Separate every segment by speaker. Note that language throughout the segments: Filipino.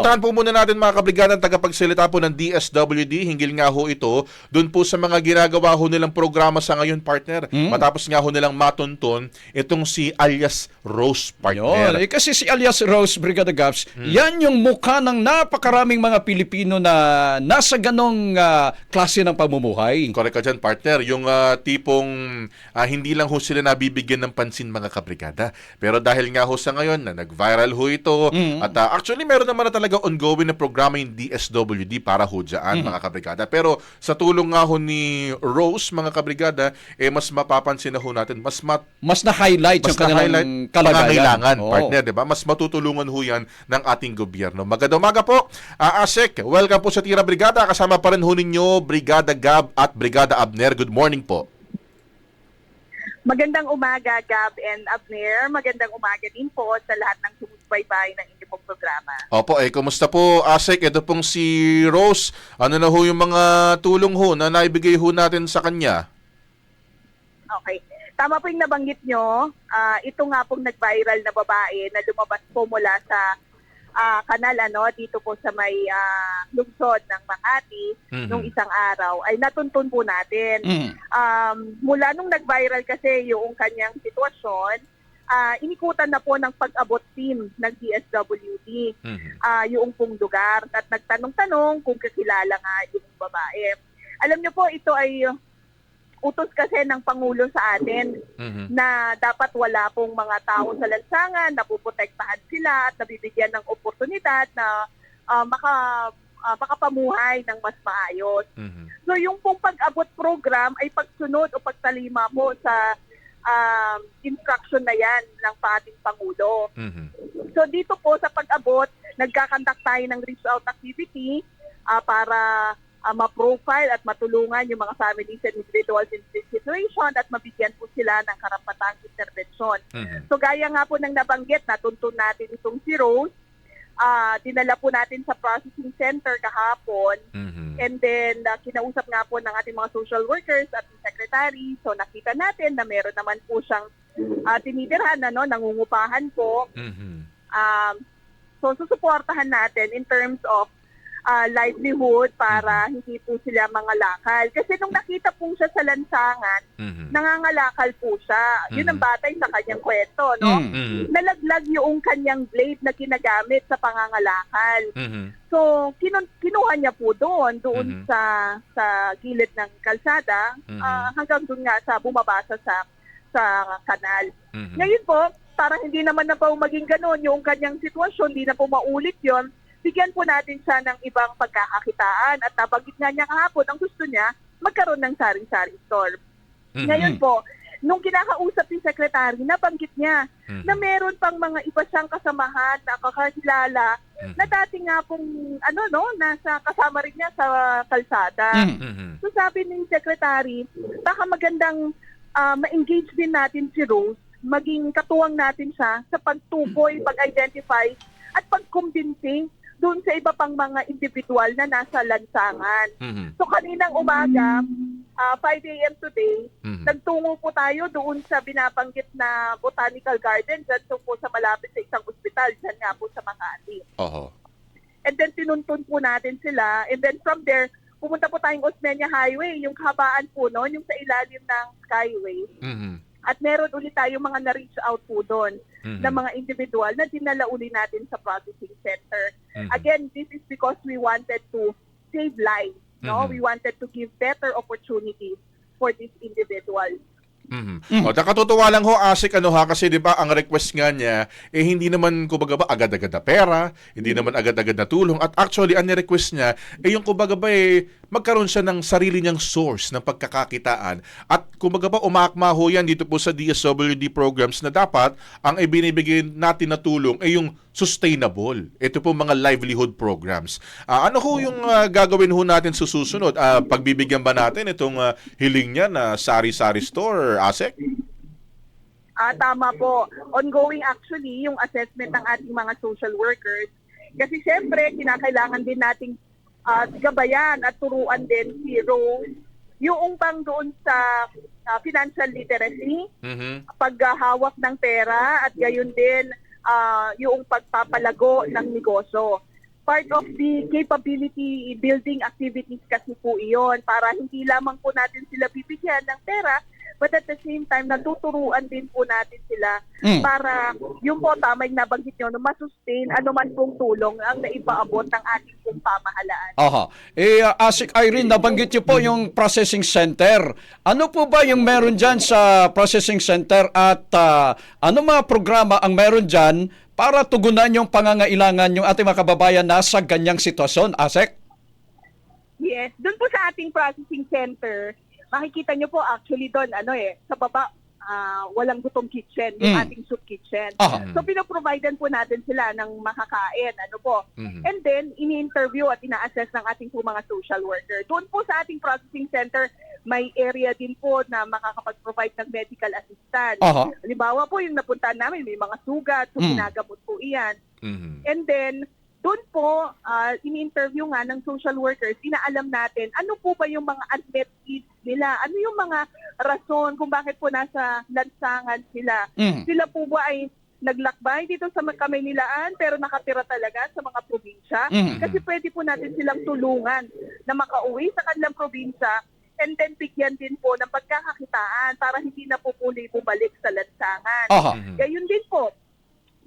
Speaker 1: Puntahan po muna natin mga kabrigada ang tagapagsalita po ng DSWD. Hinggil nga ho ito doon po sa mga ginagawa ho nilang programa sa ngayon, partner.
Speaker 2: Hmm.
Speaker 1: Matapos nga ho nilang matunton itong si alias Rose,
Speaker 2: Yun.
Speaker 1: partner.
Speaker 2: Eh, kasi si alias Rose Brigada Gaps,
Speaker 1: Hmm.
Speaker 2: yan yung mukha ng napakaraming mga Pilipino na nasa ganong ah, klase ng pamumuhay.
Speaker 1: Correct ka dyan, partner. Yung ah, tipong ah, hindi lang ho sila nabibigyan ng pansin mga kabrigada. Pero dahil nga ho sa ngayon na nag-viral ho ito,
Speaker 2: Mm.
Speaker 1: at ah, actually meron naman na talaga ongoing na programa yung DSWD para ho dyan, mga kabrigada. Pero sa tulong nga ho ni Rose, mga kabrigada, eh mas mapapansin na ho natin, mas mat
Speaker 2: Mas na-highlight
Speaker 1: mas
Speaker 2: yung kanilang kalagayan. Oo.
Speaker 1: partner, di ba? Mas matutulungan ho yan ng ating gobyerno. Magandang umaga po, Asek. Welcome po sa Tira Brigada. Kasama pa rin ho ninyo, Brigada Gab at Brigada Abner. Good morning po.
Speaker 3: Magandang umaga, Gab and Abner. Magandang umaga din po sa lahat ng sumusubaybay ng inyong pong programa.
Speaker 1: Opo, eh, kumusta po, Asek? Ito pong si Rose. Ano na ho yung mga tulong ho na naibigay ho natin sa kanya?
Speaker 3: Okay. Tama po yung nabanggit nyo. Ah, ito nga pong nag-viral na babae na lumabas po mula sa ah, kanal ano, dito po sa may ah, lungsod ng Makati
Speaker 1: Mhm.
Speaker 3: nung isang araw ay natuntun po natin.
Speaker 2: Mm.
Speaker 3: um, mula nung nag-viral kasi yung kanyang sitwasyon, ah, inikutan na po ng pag-abot team ng DSWD
Speaker 1: Mhm.
Speaker 3: ah, yung pong lugar at nagtanong-tanong kung kakilala nga yung babae. Alam niyo po, ito ay uh, utos kasi ng Pangulo sa atin
Speaker 1: Mhm.
Speaker 3: na dapat wala pong mga tao sa lansangan, na puprotektahan sila at nabibigyan ng oportunidad na ah, maka, ah, makapamuhay ng mas maayos.
Speaker 1: Mhm.
Speaker 3: So yung pong pag-abot program ay pagsunod o pagtalima po sa um, instruction na yan ng ating Pangulo.
Speaker 1: Mhm.
Speaker 3: So dito po sa pag-abot, nagkakandak tayo ng reach out activity ah, para ah, ma-profile at matulungan yung mga families and individuals in this situation at mabigyan po sila ng karapatang intervensyon.
Speaker 1: Mhm.
Speaker 3: So gaya nga po ng nabanggit, natuntun natin itong si Rose, ah, dinala po natin sa processing center kahapon
Speaker 1: Mhm.
Speaker 3: And then, uh, kinausap nga po ng ating mga social workers at secretary. So, nakita natin na meron naman po siyang uh, tinitirhan, ano, nangungupahan po.
Speaker 1: Mhm.
Speaker 3: Um, so, susuportahan natin in terms of uh, livelihood para hindi po sila mga lakal. Kasi nung nakita po siya sa lansangan,
Speaker 1: Mhm.
Speaker 3: nangangalakal po siya. Yun ang
Speaker 1: Mhm.
Speaker 3: batay sa kanyang kwento, no?
Speaker 2: Mm.
Speaker 1: Mhm.
Speaker 3: Nalaglag yung kanyang blade na ginagamit sa pangangalakal.
Speaker 1: Mhm.
Speaker 3: So, kinu- kinuha niya po doon, doon
Speaker 1: Mhm.
Speaker 3: sa sa gilid ng kalsada,
Speaker 1: Mhm.
Speaker 3: ah, hanggang doon nga sa bumabasa sa sa kanal.
Speaker 1: Mhm.
Speaker 3: Ngayon po, para hindi naman na po maging ganun yung kanyang sitwasyon, hindi na po maulit yon bigyan po natin siya ng ibang pagkakakitaan at nabanggit nga niya kahapon, ang gusto niya, magkaroon ng sari-sari store.
Speaker 1: Mhm.
Speaker 3: Ngayon po, nung kinakausap yung sekretary, nabanggit niya
Speaker 1: Mhm.
Speaker 3: na meron pang mga iba siyang kasamahan na kakakilala
Speaker 1: Mhm.
Speaker 3: na dati nga pong ano no nasa kasama rin niya sa kalsada.
Speaker 2: Mm.
Speaker 1: Mhm.
Speaker 3: So sabi ng secretary, baka magandang ah, ma-engage din natin si Rose, maging katuwang natin siya sa pagtukoy, pag-identify at pag-convincing doon sa iba pang mga individual na nasa lansangan.
Speaker 1: Mhm.
Speaker 3: So kaninang umaga, ah, 5 a.m. today,
Speaker 1: Mhm.
Speaker 3: nagtungo po tayo doon sa binabanggit na botanical garden dyan so po sa malapit sa isang ospital, dyan nga po sa Makati.
Speaker 1: Oho.
Speaker 3: And then tinuntun po natin sila. And then from there, pumunta po tayong Osmeña Highway, yung kahabaan po noon, yung sa ilalim ng Skyway.
Speaker 1: Mhm.
Speaker 3: At meron ulit tayong mga na-reach out po doon
Speaker 1: Mhm.
Speaker 3: na mga individual na dinala uli natin sa processing center.
Speaker 1: Mhm.
Speaker 3: Again, this is because we wanted to save lives. No,
Speaker 1: Mhm.
Speaker 3: we wanted to give better opportunities for these individuals.
Speaker 1: Mhm.
Speaker 2: Mm.
Speaker 1: O, nakatutuwa lang ho, Asik, ano ha, kasi di ba ang request nga niya, eh hindi naman, kumbaga ba, agad-agad na pera, hindi naman agad-agad na tulong, at actually, ang request niya, eh yung kumbaga ba, eh, magkaroon siya ng sarili niyang source ng pagkakakitaan, at kumbaga ba, umaakma ho yan dito po sa DSWD programs na dapat, ang ibinibigay natin na tulong, ay yung sustainable. Ito po mga livelihood programs. Ah, ano ho yung ah, gagawin ho natin sa susunod? Ah, pagbibigyan ba natin itong ah, hiling niya na sari-sari store, Asek?
Speaker 3: Ah, tama po. Ongoing actually yung assessment ng ating mga social workers. Kasi siyempre, kinakailangan din nating ah, gabayan at turuan din si Rose yung pang doon sa ah, financial literacy,
Speaker 1: Mhm.
Speaker 3: paghahawak ng pera at gayon din ah, yung pagpapalago ng negosyo. part of the capability building activities kasi po iyon para hindi lamang po natin sila bibigyan ng pera but at the same time natuturuan din po natin sila
Speaker 2: Mm.
Speaker 3: para yung po tama yung nabanggit nyo na masustain ano man pong tulong ang naipaabot ng ating pong pamahalaan.
Speaker 2: Aha. Eh, uh, Asik Irene, nabanggit niyo po yung processing center. Ano po ba yung meron dyan sa processing center at uh, ano mga programa ang meron dyan para tugunan yung pangangailangan yung ating mga kababayan na sa ganyang sitwasyon, Asik?
Speaker 3: Yes, doon po sa ating processing center, makikita nyo po actually doon, ano eh, sa baba, ah, walang gutom kitchen, yung
Speaker 2: Mm.
Speaker 3: ating soup kitchen.
Speaker 2: Aha.
Speaker 3: So, pinoprovidean po natin sila ng makakain, ano po.
Speaker 1: Mhm.
Speaker 3: And then, ini-interview at ina-assess ng ating po mga social worker. Doon po sa ating processing center, may area din po na makakapag-provide ng medical assistance.
Speaker 2: Aha.
Speaker 3: Halimbawa po, yung napuntahan namin, may mga sugat, so
Speaker 2: Mm.
Speaker 3: ginagamot po iyan.
Speaker 1: Mhm.
Speaker 3: And then, doon po, ah, ini-interview nga ng social workers, inaalam natin ano po ba yung mga unmet needs nila, ano yung mga rason kung bakit po nasa lansangan sila.
Speaker 2: Mm.
Speaker 3: Sila po ba ay naglakbay dito sa Kamenilaan pero nakatira talaga sa mga probinsya?
Speaker 2: Mm.
Speaker 3: Kasi pwede po natin silang tulungan na makauwi sa kanilang probinsya and then bigyan din po ng pagkakakitaan para hindi na po muli bumalik sa lansangan.
Speaker 1: Mhm.
Speaker 3: Gayun din po,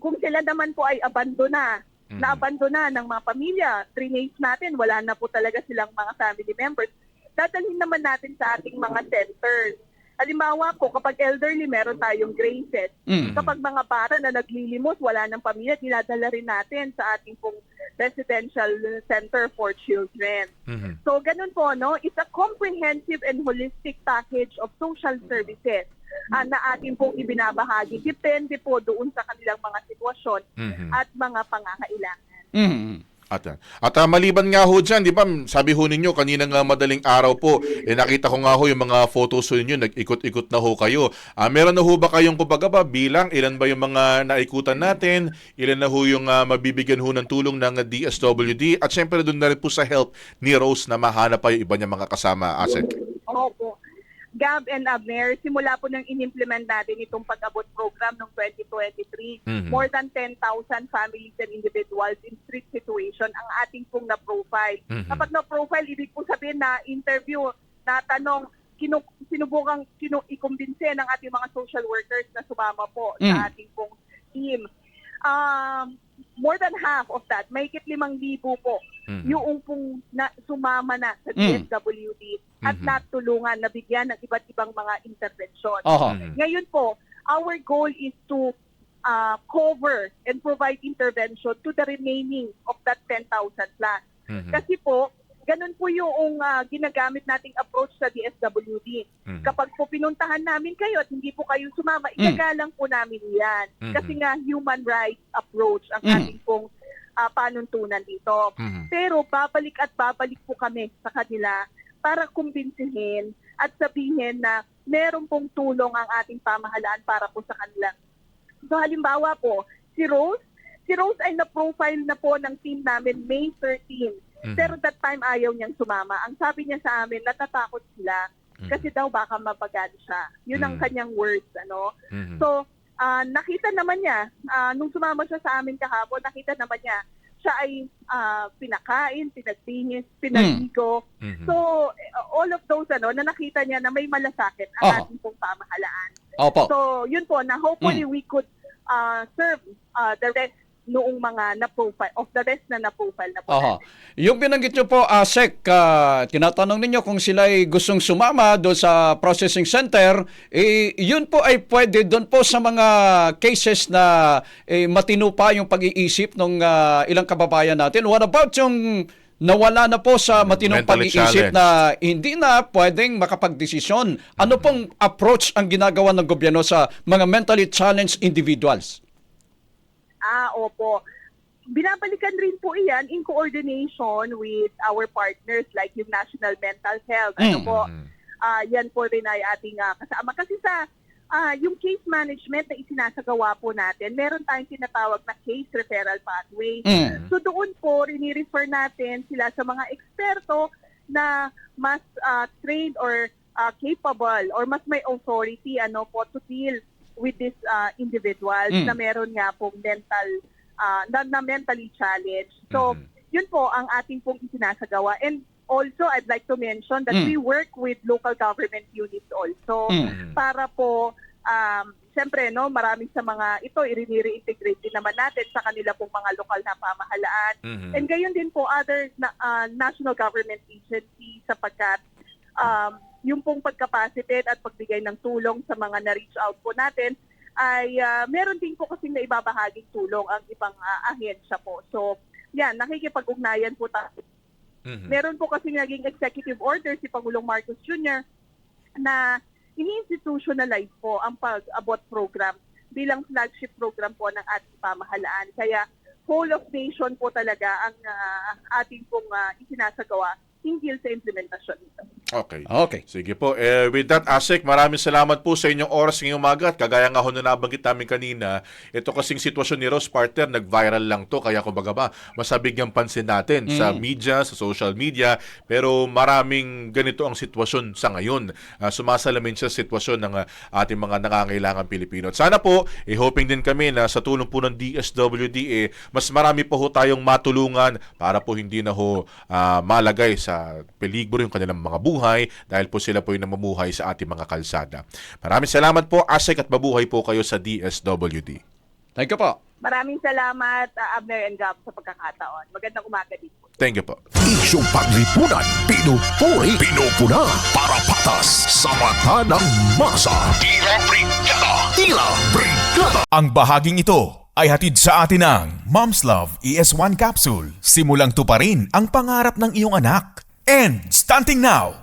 Speaker 3: kung sila naman po ay abandona,
Speaker 1: Mhm.
Speaker 3: na-abandona ng mga pamilya, teenage natin, wala na po talaga silang mga family members, dadalhin naman natin sa ating mga centers. Halimbawa po, kapag elderly, meron tayong graces.
Speaker 2: Mm.
Speaker 3: Kapag mga bata na naglilimos, wala ng pamilya, dinadala rin natin sa ating pong residential center for children.
Speaker 1: Mhm.
Speaker 3: So, ganun po, no? It's a comprehensive and holistic package of social services ah, na ating pong ibinabahagi. Depende po doon sa kanilang mga sitwasyon
Speaker 1: Mhm.
Speaker 3: at mga pangangailangan.
Speaker 2: Mm.
Speaker 1: At, at ah, maliban nga ho dyan, di ba, sabi ho ninyo, kanina nga madaling araw po, eh, nakita ko nga ho yung mga photos ho ninyo, nag-ikot-ikot na ho kayo. Ah, meron na ho ba kayong kumbaga ba, bilang, ilan ba yung mga naikutan natin, ilan na ho yung ah, mabibigyan ho ng tulong ng DSWD, at syempre doon na rin po sa health ni Rose na mahanap pa yung iba niya mga kasama, Asek.
Speaker 3: Opo. Gab and Abner, simula po nang in-implement natin itong pag-abot program noong 2023,
Speaker 1: Mhm.
Speaker 3: more than 10,000 families and individuals in street situation ang ating pong na-profile.
Speaker 1: Mhm.
Speaker 3: Kapag na-profile, ibig po sabihin na interview, na tanong, kinu- sinubukang kinu- ikumbinse ng ating mga social workers na sumama po
Speaker 2: Mm.
Speaker 3: sa ating pong team. Um, more than half of that, may limang libo po
Speaker 1: Mhm.
Speaker 3: yung pong na, sumama na sa
Speaker 2: Mm.
Speaker 3: At
Speaker 1: Mhm.
Speaker 3: natulungan, nabigyan ng iba't ibang mga intervensyon.
Speaker 1: Mhm.
Speaker 3: Ngayon po, our goal is to uh, cover and provide intervention to the remaining of that 10,000 plus.
Speaker 1: Mhm.
Speaker 3: Kasi po, ganun po yung uh, ginagamit nating approach sa DSWD.
Speaker 1: Mhm.
Speaker 3: Kapag po pinuntahan namin kayo at hindi po kayo sumama,
Speaker 2: Mm.
Speaker 3: igagalang po namin yan.
Speaker 1: Mhm.
Speaker 3: Kasi nga human rights approach ang
Speaker 2: Mm.
Speaker 3: ating pong uh, panuntunan dito.
Speaker 1: Mhm.
Speaker 3: Pero babalik at babalik po kami sa kanila para kumbinsihin at sabihin na meron pong tulong ang ating pamahalaan para po sa kanila. So halimbawa po, si Rose, si Rose ay na-profile na po ng team namin May 13.
Speaker 1: Mhm.
Speaker 3: Pero that time ayaw niyang sumama. Ang sabi niya sa amin, natatakot sila
Speaker 1: Mhm.
Speaker 3: kasi daw baka mabagan siya. Yun ang
Speaker 1: Mm.
Speaker 3: kanyang words, ano.
Speaker 1: Mhm.
Speaker 3: So, ah, nakita naman niya, ah, nung sumama siya sa amin kahapon, nakita naman niya, siya ay ah, pinakain, pinagtinis, pinaligo.
Speaker 1: Mhm.
Speaker 3: So, eh, all of those, ano, na nakita niya na may malasakit ang
Speaker 2: Oh.
Speaker 3: ating pong pamahalaan.
Speaker 2: Opo.
Speaker 3: So, yun po, na hopefully we could ah, serve ah, the rest noong mga na-profile, of the rest na na-profile na po
Speaker 2: Aha.
Speaker 3: natin.
Speaker 2: Yung binanggit nyo po, ASEC, ah, tinatanong ninyo kung sila ay gustong sumama doon sa processing center, eh, yun po ay pwede doon po sa mga cases na eh, matino pa yung pag-iisip ng ilang kababayan natin. What about yung nawala na po sa matinong pag-iisip na hindi na pwedeng makapagdesisyon? Ano pong approach ang ginagawa ng gobyerno sa mga mentally challenged individuals?
Speaker 3: Ah, opo. Binabalikan rin po iyan in coordination with our partners like yung National Mental Health. Ano
Speaker 2: Mm.
Speaker 3: po, ah yan po rin ay ating ah, kasama. Kasi sa ah, yung case management na isinasagawa po natin, meron tayong tinatawag na case referral pathway.
Speaker 2: Mm.
Speaker 3: So doon po, rini-refer natin sila sa mga eksperto na mas ah, trained or ah, capable or mas may authority ano po to deal with these ah, individuals
Speaker 2: Mm.
Speaker 3: na meron nga pong mental ah, na, na mentally challenged. So
Speaker 1: Mhm.
Speaker 3: yun po ang ating pong isinasagawa. And also, I'd like to mention that
Speaker 2: Mm.
Speaker 3: we work with local government units also
Speaker 2: Mm.
Speaker 3: para po, um, siyempre, no, maraming sa mga ito, i-reintegrate din naman natin sa kanila pong mga lokal na pamahalaan.
Speaker 1: Mhm.
Speaker 3: And gayon din po other na, ah, national government agencies sapagkat um, yung pong pagkapacitate at pagbigay ng tulong sa mga na-reach out po natin ay ah, meron din po kasing naibabahaging tulong ang ibang ah, ahensya po. So, yan, nakikipag-ugnayan po tayo.
Speaker 1: Mhm.
Speaker 3: Meron po kasing naging executive order si Pangulong Marcos Jr. na ini-institutionalize po ang pag-abot program bilang flagship program po ng ating pamahalaan. Kaya whole of nation po talaga ang ah, ating pong ah, isinasagawa hinggil sa implementasyon nito.
Speaker 1: Okay.
Speaker 2: Okay.
Speaker 1: Sige po. Eh, with that, Asik, maraming salamat po sa inyong oras ngayong umaga. At kagaya nga ho na nabanggit namin kanina, ito kasing sitwasyon ni Rose Partner, nag-viral lang to. Kaya kumbaga ba, masabig ang pansin natin sa
Speaker 2: Mm.
Speaker 1: media, sa social media. Pero maraming ganito ang sitwasyon sa ngayon. Ah, sumasalamin siya sa sitwasyon ng ah, ating mga nangangailangan Pilipino. At sana po, eh, hoping din kami na sa tulong po ng DSWD, eh, mas marami po ho tayong matulungan para po hindi na ho ah, malagay sa peligro yung kanilang mga buhay dahil po sila po yung namumuhay sa ating mga kalsada. Maraming salamat po, Asik, at mabuhay po kayo sa DSWD.
Speaker 2: Thank you po.
Speaker 3: Maraming salamat, uh, Abner and Gab, sa pagkakataon. Magandang umaga din po.
Speaker 1: Thank you po.
Speaker 4: Isyong paglipunan, pinupuri, pinupuna, para patas sa mata ng masa. Tila Brigada! Tila Brigada!
Speaker 5: Ang bahaging ito ay hatid sa atin ng Mom's Love ES1 Capsule. Simulang tuparin ang pangarap ng iyong anak. And stunting now,